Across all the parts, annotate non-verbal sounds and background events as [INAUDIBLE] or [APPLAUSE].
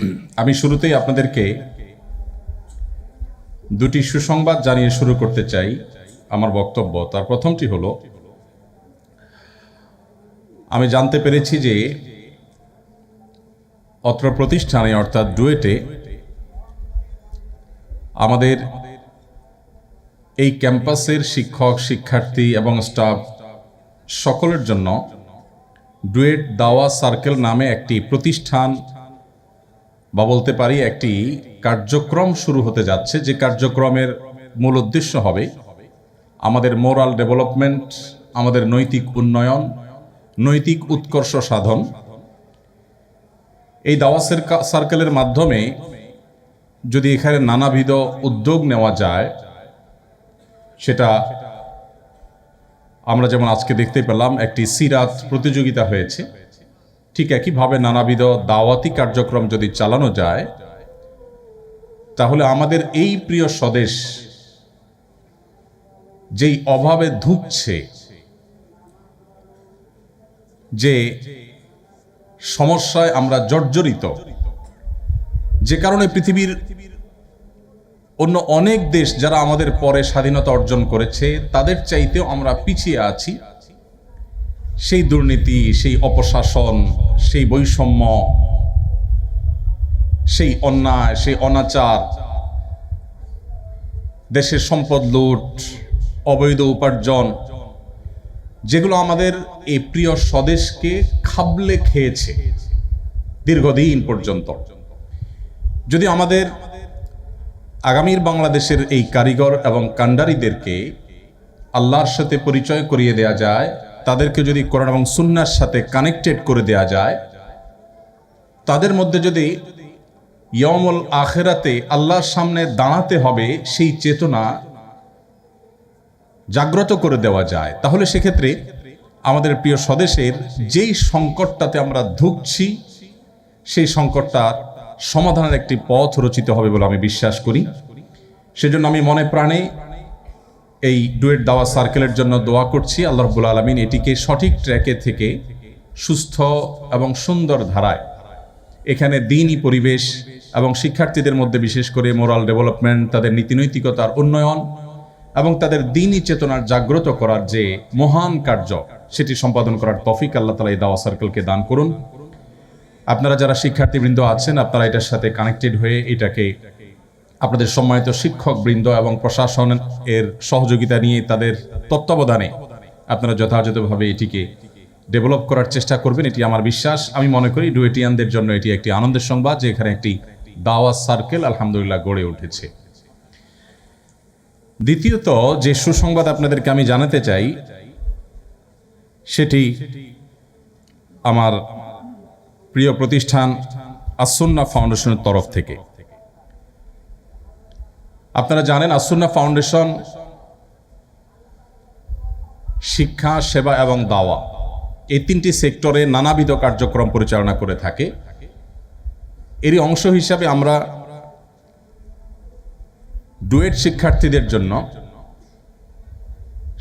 [CLEARS THROAT] আমি শুরুতেই আপনাদেরকে দুটি সুসংবাদ জানিয়ে শুরু করতে চাই আমার বক্তব্য। তার প্রথমটি হল, আমি জানতে পেরেছি যে অত্র প্রতিষ্ঠানে অর্থাৎ ডুয়েটে আমাদের এই ক্যাম্পাসের শিক্ষক, শিক্ষার্থী এবং স্টাফ সকলের জন্য ডুয়েট দাওয়া সার্কেল নামে একটি প্রতিষ্ঠান বা বলতে পারি একটি কার্যক্রম শুরু হতে যাচ্ছে, যে কার্যক্রমের মূল উদ্দেশ্য হবে আমাদের মোরাল ডেভেলপমেন্ট, আমাদের নৈতিক উন্নয়ন, নৈতিক উৎকর্ষ সাধন। এই দাওয়া সার্কেলের মাধ্যমে যদি এখানে নানাবিধ উদ্যোগ নেওয়া যায়, সেটা আমরা যেমন আজকে দেখতে পেলাম, একটি সিরাত প্রতিযোগিতা হয়েছে। ঠিক একইভাবে নানাবিধ দাওয়াতি কার্যক্রম যদি চালানো যায়, তাহলে আমাদের এই প্রিয় স্বদেশ যেই অভাবে ধুঁকছে, যে সমস্যায় আমরা জর্জরিত, যে কারণে পৃথিবীর অন্য অনেক দেশ যারা আমাদের পরে স্বাধীনতা অর্জন করেছে, তাদের চাইতেও আমরা পিছিয়ে আছি। সেই দুর্নীতি, সেই অপশাসন, সেই বৈষম্য, সেই অন্যায়, সেই অনাচার, দেশের সম্পদ লুট, অবৈধ উপার্জন, যেগুলো আমাদের এই প্রিয় স্বদেশকে খাবলে খেয়েছে দীর্ঘদিন পর্যন্ত। যদি আমাদের আগামীর বাংলাদেশের এই কারিগর এবং কাণ্ডারিদেরকে আল্লাহর সাথে পরিচয় করিয়ে দেয়া যায় তাদেরকে যদি কোরআন এবং সুন্নার সাথে কানেক্টেড করে দেয়া যায়, তাদের মধ্যে যদি ইয়মল আখেরাতে আল্লাহর সামনে দাঁড়াতে হবে, সেই চেতনা জাগ্রত করে দেওয়া যায়। তাহলে সেক্ষেত্রে আমাদের প্রিয় স্বদেশের যেই সংকটটাতে আমরা ধুকছি সেই সংকটটার সমাধানের একটি পথ রচিত হবে বলে আমি বিশ্বাস করি। সেজন্য আমি মনে প্রাণে এই ডুয়েট দাওয়া সার্কেলের জন্য দোয়া করছি। আল্লাহ রব্বুল আলমিন এটিকে সঠিক ট্র্যাকে থেকে সুস্থ এবং সুন্দর ধারায় এখানে দিনই পরিবেশ এবং শিক্ষার্থীদের মধ্যে বিশেষ করে মোরাল ডেভেলপমেন্ট তাদের নীতিনৈতিকতার উন্নয়ন এবং তাদের দিনই চেতনার জাগ্রত করার যে মহান কার্য, সেটি সম্পাদন করার তফিক আল্লাহ তালা এই দাওয়া সার্কেলকে দান করুন। আপনারা যারা শিক্ষার্থীবৃন্দ আছেন, আপনারা এটার সাথে কানেক্টেড হয়ে এটাকে আপনাদের সম্মানিত শিক্ষকবৃন্দ এবং প্রশাসন এর সহযোগিতা নিয়ে তাদের তত্ত্বাবধানে আপনারা যথাযথভাবে এটিকে ডেভেলপ করার চেষ্টা করবেন, এটি আমার বিশ্বাস। আমি মনে করি ডুয়েটিয়ানদের জন্য এটি একটি আনন্দের সংবাদ যে এখানে একটি দাওয়া সার্কেল আলহামদুলিল্লাহ গড়ে উঠেছে। দ্বিতীয়ত, যে সুসংবাদ আপনাদেরকে আমি জানাতে চাই, সেটি আমার প্রিয় প্রতিষ্ঠান আসন্না ফাউন্ডেশনের তরফ থেকে। আপনারা জানেন আসন্না ফাউন্ডেশন শিক্ষা, সেবা এবং দাওয়া এই তিনটি সেক্টরে নানাবিধ কার্যক্রম পরিচালনা করে থাকে। এরই অংশ হিসাবে আমরা ডুয়েট শিক্ষার্থীদের জন্য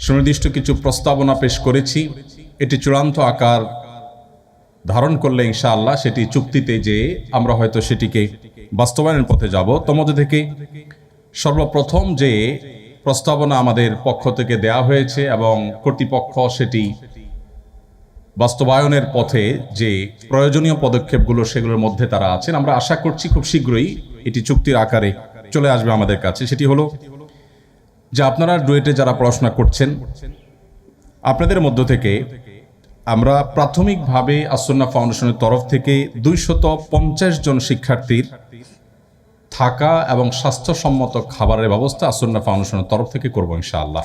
সুনির্দিষ্ট কিছু প্রস্তাবনা পেশ করেছি। এটি চূড়ান্ত আকার ধারণ করলে ইনশাআল্লাহ সেটি চুক্তিতে যে আমরা হয়তো সেটিকে বাস্তবায়নের পথে যাব। তোমাদের থেকে সর্বপ্রথম যে প্রস্তাবনা আমাদের পক্ষ থেকে দেয়া হয়েছে এবং কর্তৃপক্ষ সেটি বাস্তবায়নের পথে যে প্রয়োজনীয় পদক্ষেপগুলো সেগুলোর মধ্যে তারা আছেন, আমরা আশা করছি খুব শীঘ্রই এটি চুক্তির আকারে চলে আসবে আমাদের কাছে। সেটি হলো যে আপনারা ডুয়েটে যারা পড়াশোনা করছেন, আপনাদের মধ্য থেকে আমরা প্রাথমিকভাবে আসন্না ফাউন্ডেশনের তরফ থেকে দুইশত পঞ্চাশ জন শিক্ষার্থীর থাকা এবং স্বাস্থ্যসম্মত খাবারের ব্যবস্থা আসন্না ফাউন্ডেশনের তরফ থেকে করব ইনশাআল্লাহ।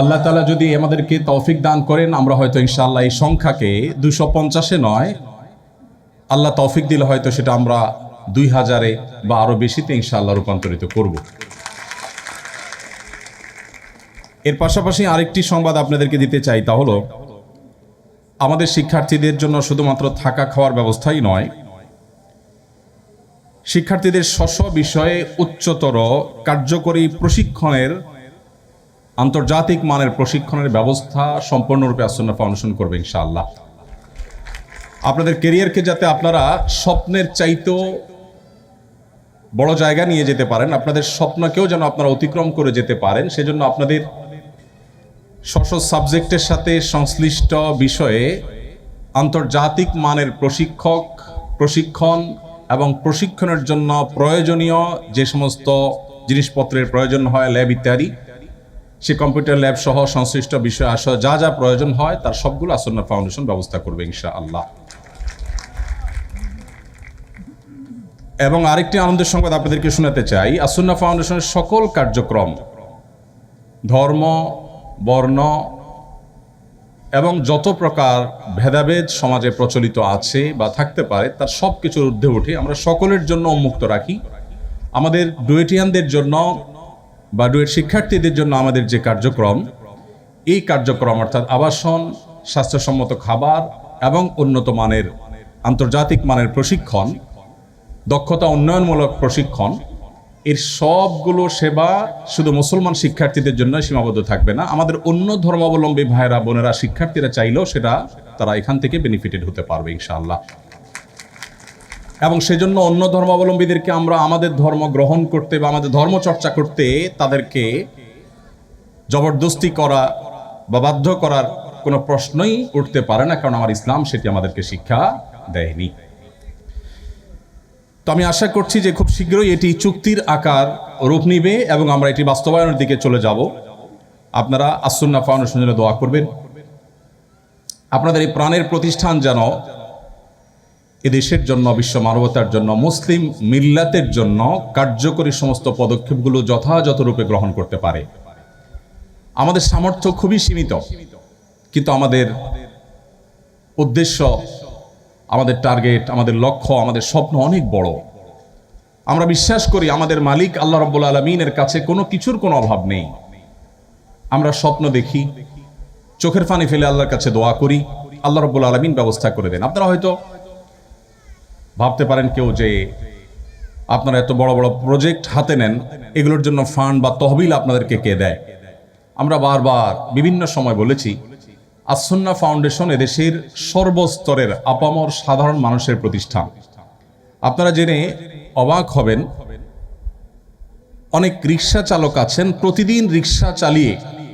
আল্লাহ তালা যদি আমাদেরকে তৌফিক দান করেন, আমরা হয়তো ইনশাআল্লাহ এই সংখ্যাকে দুশো পঞ্চাশে নয়, আল্লাহ তৌফিক দিলে হয়তো সেটা আমরা দুই হাজারে বা আরও বেশিতে ইনশাআল্লাহ রূপান্তরিত করব। এর পাশাপাশি আরেকটি সংবাদ আপনাদেরকে দিতে চাই, তা হলো আমাদের শিক্ষার্থীদের জন্য শুধুমাত্র থাকা খাওয়ার ব্যবস্থাই নয়, শিক্ষার্থীদের স্ব বিষয়ে উচ্চতর কার্যকরী প্রশিক্ষণের আন্তর্জাতিক মানের প্রশিক্ষণের ব্যবস্থা সম্পূর্ণরূপে আসন্না ফাউন্ডেশন করবে ইনশাআল্লাহ। আপনাদের কেরিয়ারকে যাতে আপনারা স্বপ্নের চাইতেও বড় জায়গা নিয়ে যেতে পারেন, আপনাদের স্বপ্নকেও যেন আপনারা অতিক্রম করে যেতে পারেন, সেজন্য আপনাদের স্ব সাবজেক্টের সাথে সংশ্লিষ্ট বিষয়ে আন্তর্জাতিক মানের প্রশিক্ষক, প্রশিক্ষণ এবং প্রশিক্ষণের জন্য প্রয়োজনীয় যে সমস্ত জিনিসপত্রের প্রয়োজন হয় ল্যাব ইত্যাদি, সে কম্পিউটার ল্যাব সহ সংশ্লিষ্ট বিষয় আসা, যা যা প্রয়োজন হয় তার সবগুলো আসন্ন ফাউন্ডেশন ব্যবস্থা করবে ইনশা আল্লাহ এবং আরেকটি আনন্দের সংবাদ আপনাদেরকে শোনাতে চাই। আসন্না ফাউন্ডেশনের সকল কার্যক্রম ধর্ম বর্ণ এবং যত প্রকার ভেদাভেদ সমাজে প্রচলিত আছে বা থাকতে পারে, তার সব কিছুর ঊর্ধ্বে উঠে আমরা সকলের জন্য উন্মুক্ত রাখি। আমাদের ডুয়েটিয়ানদের জন্য বা ডুয়েট শিক্ষার্থীদের জন্য আমাদের যে কার্যক্রম, এই কার্যক্রম অর্থাৎ আবাসন, স্বাস্থ্যসম্মত খাবার এবং উন্নত মানের, আন্তর্জাতিক মানের প্রশিক্ষণ, দক্ষতা উন্নয়নমূলক প্রশিক্ষণ এর সবগুলো সেবা শুধু মুসলমান শিক্ষার্থীদের জন্য সীমাবদ্ধ থাকবে না। আমাদের অন্য ধর্মাবলম্বী ভাইয়েরা, বোনেরা, শিক্ষার্থীরা চাইলেও সেটা তারা এখান থেকে বেনিফিটেড হতে পারবে ইনশাআল্লাহ। এবং সেজন্য অন্য ধর্মাবলম্বীদেরকে আমরা আমাদের ধর্ম গ্রহণ করতে বা আমাদের ধর্ম চর্চা করতে তাদেরকে জবরদস্তি করা বা বাধ্য করার কোনো প্রশ্নই উঠতে পারে না, কারণ আমার ইসলাম সেটি আমাদেরকে শিক্ষা দেয়নি। আমি আশা করছি যে খুব শীঘ্রই এটি চুক্তির আকার রূপ নিবে এবং আমরা এটি বাস্তবায়নের দিকে চলে যাব। আপনারা আসুন্না ফাউন্ডেশন জন্য দোয়া করবেন। আপনাদের এই প্রাণের প্রতিষ্ঠান যেন এদেশের জন্য, বিশ্ব মানবতার জন্য, মুসলিম মিল্লাতের জন্য কার্যকরী সমস্ত পদক্ষেপগুলো যথাযথ রূপে গ্রহণ করতে পারে। আমাদের সামর্থ্য খুবই সীমিত, কিন্তু আমাদের উদ্দেশ্য আমাদের টার্গেট আমাদের লক্ষ্য, আমাদের স্বপ্ন অনেক বড়। আমরা বিশ্বাস করি আমাদের মালিক আল্লাহ রব্বুল আলমিনের কাছে কোনো কিছুর কোনো অভাব নেই। আমরা স্বপ্ন দেখি, চোখের ফানি ফেলে আল্লাহর কাছে দোয়া করি, আল্লাহ রব্বুল আলমিন ব্যবস্থা করে দেন। আপনারা হয়তো ভাবতে পারেন কেউ যে আপনারা এত বড় বড় প্রজেক্ট হাতে নেন, এগুলোর জন্য ফান্ড বা তহবিল আপনাদেরকে কে দেয়? আমরা বারবার বিভিন্ন সময় বলেছি আসন্না ফাউন্ডেশন এদেশের সর্বস্তরের আপামর সাধারণ মানুষের প্রতিষ্ঠান। আপনারা জেনে অবাক হবেন, অনেক রিক্সা চালক আছেন, প্রতিদিন রিক্সা চালিয়ে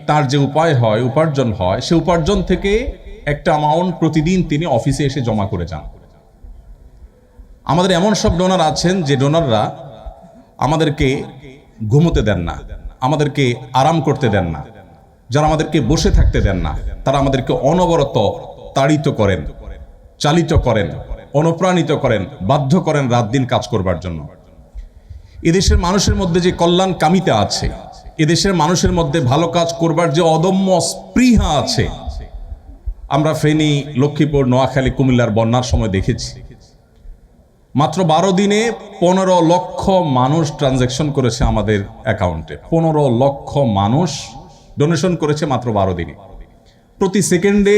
তার যে উপায় হয়, উপার্জন হয়, সে উপার্জন থেকে একটা অ্যামাউন্ট প্রতিদিন তিনি অফিসে এসে জমা করে যান। আমাদের এমন সব ডোনার আছেন যে ডোনাররা আমাদেরকে ঘুমোতে দেন না, আমাদেরকে আরাম করতে দেন না। যারা আমাদেরকে বসে থাকতে দেন না, তারা আমাদেরকে অনবরত তাড়িত করেন, চালিত করেন, অনুপ্রাণিত করেন, বাধ্য করেন রাত দিন কাজ করবার জন্য। এদেশের মানুষের মধ্যে যে কল্যাণ কামিতা আছে, এদেশের মানুষের মধ্যে ভালো কাজ করবার যে অদম্য স্পৃহা আছে, আমরা ফেনী, লক্ষ্মীপুর, নোয়াখালী, কুমিল্লার বন্যার সময় দেখেছি। মাত্র বারো দিনে পনেরো লক্ষ মানুষ ট্রানজ্যাকশন করেছে আমাদের অ্যাকাউন্টে পনেরো লক্ষ মানুষ ডোনেশন করেছে মাত্র বারো দিনে। প্রতি সেকেন্ডে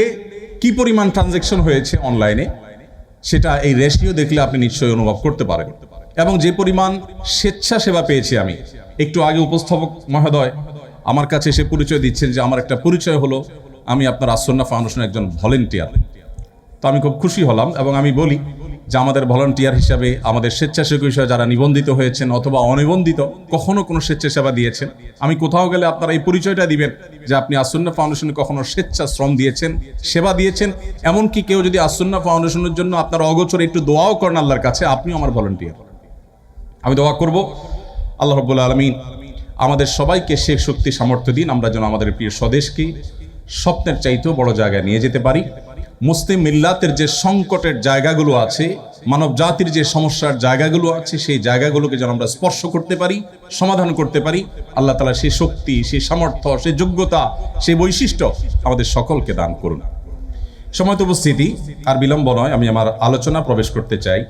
কি পরিমাণ ট্রানজ্যাকশন হয়েছে অনলাইনে, সেটা এই রেশিও দেখলে আপনি নিশ্চয়ই অনুভব করতে পারেন। এবং যে পরিমাণ স্বেচ্ছাসেবা পেয়েছি আমি, একটু আগে উপস্থাপক মহোদয় আমার কাছে এসে পরিচয় দিচ্ছেন যে আমার একটা পরিচয় হলো, আমি আপনার আসন্না ফাউন্ডেশনের একজন ভলেন্টিয়ার। তো আমি খুব খুশি হলাম এবং আমি বলি যে আমাদের ভলান্টিয়ার হিসাবে আমাদের স্বেচ্ছাসেবক হিসাবে যারা নিবন্ধিত হয়েছেন অথবা অনিবন্ধিত, কখনো কোনো স্বেচ্ছাসেবা দিয়েছেন। আমি কোথাও গেলে আপনারা এই পরিচয়টা দিবেন যে আপনি আসন্না ফাউন্ডেশনে কখনো স্বেচ্ছাশ্রম দিয়েছেন, সেবা দিয়েছেন। এমনকি কেউ যদি আসন্না ফাউন্ডেশনের জন্য আপনার অগোচরে একটু দোয়াও করেন আল্লাহর কাছে, আপনিও আমার ভলান্টিয়ার আমি দোয়া করব। আল্লাহ রব্বুল আলমিন আমাদের সবাইকে সে শক্তি সামর্থ্য দিন, আমরা যেন আমাদের প্রিয় স্বদেশকে স্বপ্নের চাইতেও বড় জায়গায় নিয়ে যেতে পারি। মুসলিম মিল্লাতের যে সংকটের জায়গাগুলো আছে, মানব জাতির যে সমস্যার জায়গাগুলো আছে, সেই জায়গাগুলোকে যেন আমরা স্পর্শ করতে পারি, সমাধান করতে পারি, আল্লাহ তালা সেই শক্তি, সেই সামর্থ্য, সেই যোগ্যতা, সেই বৈশিষ্ট্য আমাদের সকলকে দান করুন। সময়ত উপস্থিতি, আর বিলম্ব নয়, আমি আমার আলোচনা প্রবেশ করতে চাই।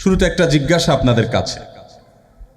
শুরুতে একটা জিজ্ঞাসা আপনাদের কাছে।